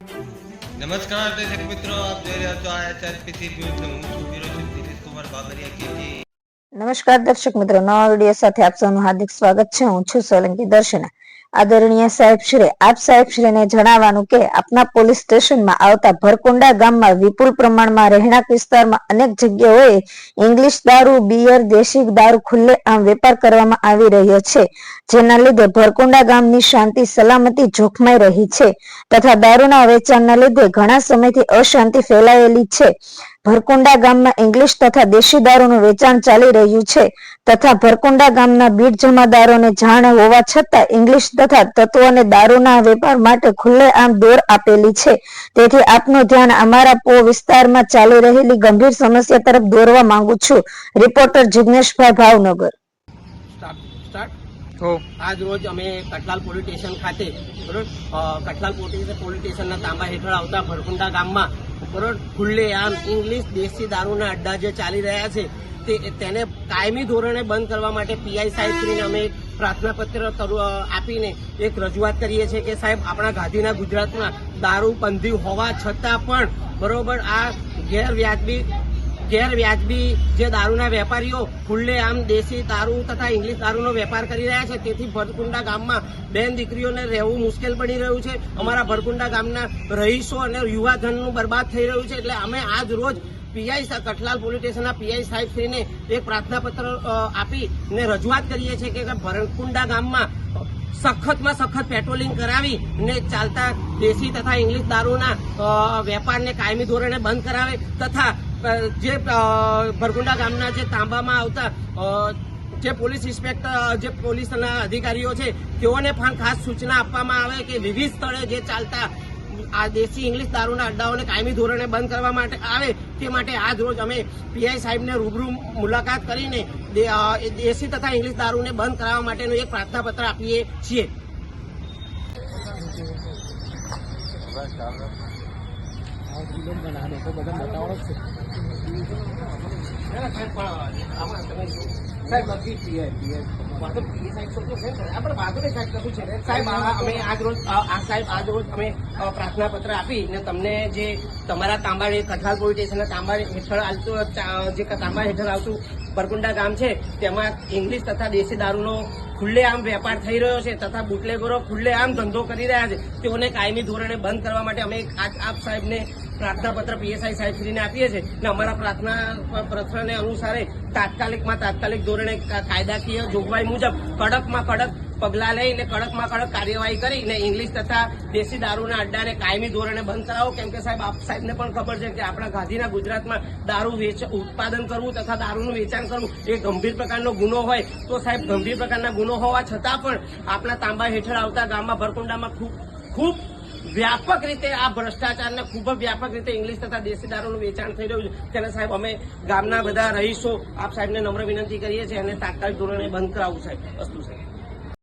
નમસ્કાર દર્શક મિત્રો, આપ જોઈ રહ્યા છો આઈએસઆરપીસી ન્યૂઝ હું છું વિરોચન દિલીપ કુમાર બાબરિયા કેજી નમસ્કાર દર્શક મિત્રો, નવા વીડિયો સાથે આપ સૌનું હાર્દિક સ્વાગત છે. હું છું સોલંકી દર્શના. આદરણીય સાહેબ શ્રી આપ સાહેબ શ્રીને જણાવવાનું કે આપના પોલીસ સ્ટેશનમાં આવતા ભરકુંડા ગામમાં વિપુલ પ્રમાણમાં રહેણાંક વિસ્તારમાં અનેક જગ્યાઓએ ઇંગ્લિશ દારૂ, બિયર, દેશી દારૂ ખુલ્લે આમ વેપાર કરવામાં આવી રહ્યો છે, જેના લીધે ભરકુંડા ગામની શાંતિ સલામતી જોખમાઈ રહી છે, તથા દારૂના વેચાણના લીધે ઘણા સમયથી અશાંતિ ફેલાયેલી છે. ભરકુંડા ગામમાં ઇંગ્લિશ તથા દેશી દારૂનું વેચાણ ચાલી રહ્યું છે. તથા ભરકુંડા ગામના બીડ જમાદારોને જાણ હોવા છતાં ઇંગ્લિશ તથા તત્વોને દારૂના વેપાર માટે ખુલ્લેઆમ દોર આપેલી છે. તેથી આપનું ધ્યાન અમારા પો વિસ્તારમાં ચાલી રહેલી ગંભીર સમસ્યા તરફ દોરવા માંગુ છું. રિપોર્ટર જિગ્નેશભાઈ ભાવનગર. સ્ટાર્ટ આજ રોજ અમે કટલાલ પોલીસ સ્ટેશન ખાતે, બરોબર કટલાલ પોલીસ સ્ટેશનના તાંબા હેઠળ આવતા ભરકુંડા ગામમાં, બરોબર ખુલ્લેઆમ ઇંગ્લિશ દેશી દારૂના અડ્ડા જે ચાલી રહ્યા છે, તે તેને કાયમી ધોરણે બંધ કરવા માટે પીઆઈ સાહેબશ્રીને અમે પ્રાર્થનાપત્ર પ્રાર્થના પત્ર આપીને એક રજૂઆત કરીએ છીએ કે સાહેબ, આપણા ગાંધીના ગુજરાતમાં દારૂ બંધી હોવા છતાં પણ, બરોબર, આ ગેરવ્યાજબી ગેરવ્યાજબી જે દારૂના વેપારીઓ ખુલ્લે આમ દેશી દારૂ તથા ઇંગ્લિશ દારૂનો વેપાર કરી રહ્યા છે તેથી ભરકુંડા ગામમાં બેન દીકરીઓને રહેવું મુશ્કેલ બની રહ્યું છે. અમારા ભરકુંડા ગામના રહીશો અને યુવાધનનું બરબાદ થઈ રહ્યું છે એટલે અમે આજ રોજ પીઆઈ કઠલાલ પોલીસ સ્ટેશનના પીઆઈ સાહેબશ્રીને એક પ્રાર્થના પત્ર અ, આપીને રજૂઆત કરીએ છીએ કે ભરકુંડા ગામમાં સખતમાં સખત પેટ્રોલિંગ કરાવી ને ચાલતા દેશી તથા ઇંગ્લિશ દારૂના વેપારને કાયમી ધોરણે બંધ કરાવે તથા જે ભરગુંડા ગામના જે તાંબામાં આવતા જે પોલીસ ઇન્સ્પેક્ટર, જે પોલીસના અધિકારીઓ છે, તેઓને પણ ખાસ સૂચના આપવામાં આવે કે વિવિધ સ્થળે જે ચાલતા, આ દેશી ઇંગ્લિશ દારૂના અડ્ડાઓને કાયમી ધોરણે બંધ કરવા માટે આવે, તે માટે આજ રોજ અમે પીઆઈ સાહેબને રૂબરૂ મુલાકાત કરીને દેશી તથા ઇંગ્લિશ દારૂને બંધ કરાવવા માટેનું એક પ્રાર્થના પત્ર આપીએ છીએ. પ્રાર્થના પત્ર આપી ને તમને જે તમારા તાંબાડી કઠાલ પોલીસ સ્ટેશનના તાંબાડી હેઠળ આવતું જે તાંબા હેઠળ આવતું બરકુંડા ગામ છે, તેમાં ઇંગ્લિશ તથા દેશી દારૂનો ખુલ્લેઆમ વેપાર થઈ રહ્યો છે તથા બુટલેગરો ખુલ્લેઆમ ધંધો કરી રહ્યા છે. તેઓને કાયમી ધોરણે બંધ કરવા માટે અમે આપ સાહેબને પ્રાર્થના પત્ર પીએસઆઈ સાહેબશ્રીને આપીએ છીએ અને અમારા પ્રાર્થના પત્રને અનુસારે તાત્કાલિકમાં તાત્કાલિક ધોરણે કાયદાકીય જોગવાઈ મુજબ કડકમાં કડક પગલાં લઈને કડકમાં કડક કાર્યવાહી કરીને ઇંગ્લિશ તથા દેશી દારૂના અડ્ડાને કાયમી ધોરણે બંધ કરાવો. કેમ કે સાહેબ, આપ સાહેબને પણ ખબર છે કે આપણા ગાંધીના ગુજરાતમાં દારૂ વેચ, ઉત્પાદન કરવું તથા દારૂનું વેચાણ કરવું એ ગંભીર પ્રકારનો ગુનો હોય તો સાહેબ, ગંભીર પ્રકારના ગુનો હોવા છતાં પણ આપણા તાંબા હેઠળ આવતા ગામમાં, ભરકુંડામાં ખૂબ ખૂબ વ્યાપક રીતે આ ભ્રષ્ટાચારને ખૂબ જ વ્યાપક રીતે ઇંગ્લિશ તથા દેશી દારૂનું વેચાણ થઈ રહ્યું છે. તેને સાહેબ અમે ગામના બધા રહીશો આપ સાહેબને નમ્ર વિનંતી કરીએ છીએ અને તાત્કાલિક ધોરણે બંધ કરાવવું સાહેબ વસ્તુ સાહેબ.